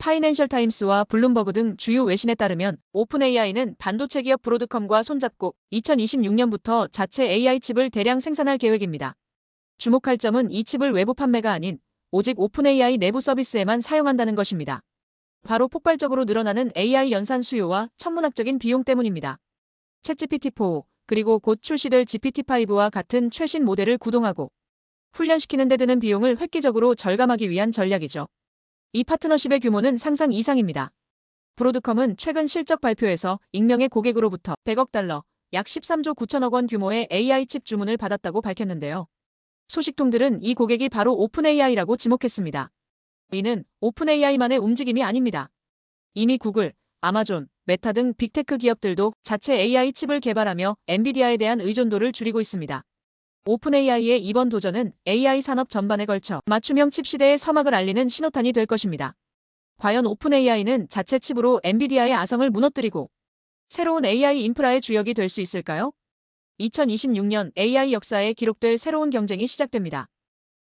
파이낸셜 타임스와 블룸버그 등 주요 외신에 따르면 오픈 AI는 반도체 기업 브로드컴과 손잡고 2026년부터 자체 AI 칩을 대량 생산할 계획입니다. 주목할 점은 이 칩을 외부 판매가 아닌 오직 오픈 AI 내부 서비스에만 사용한다는 것입니다. 바로 폭발적으로 늘어나는 AI 연산 수요와 천문학적인 비용 때문입니다. 챗GPT4 그리고 곧 출시될 GPT-5와 같은 최신 모델을 구동하고 훈련시키는 데 드는 비용을 획기적으로 절감하기 위한 전략이죠. 이 파트너십의 규모는 상상 이상입니다. 브로드컴은 최근 실적 발표에서 익명의 고객으로부터 100억 달러, 약 13조 9천억 원 규모의 AI 칩 주문을 받았다고 밝혔는데요. 소식통들은 이 고객이 바로 오픈AI라고 지목했습니다. 이는 오픈AI만의 움직임이 아닙니다. 이미 구글, 아마존, 메타 등 빅테크 기업들도 자체 AI 칩을 개발하며 엔비디아에 대한 의존도를 줄이고 있습니다. 오픈AI의 이번 도전은 AI 산업 전반에 걸쳐 맞춤형 칩 시대의 서막을 알리는 신호탄이 될 것입니다. 과연 오픈AI는 자체 칩으로 엔비디아의 아성을 무너뜨리고 새로운 AI 인프라의 주역이 될 수 있을까요? 2026년 AI 역사에 기록될 새로운 경쟁이 시작됩니다.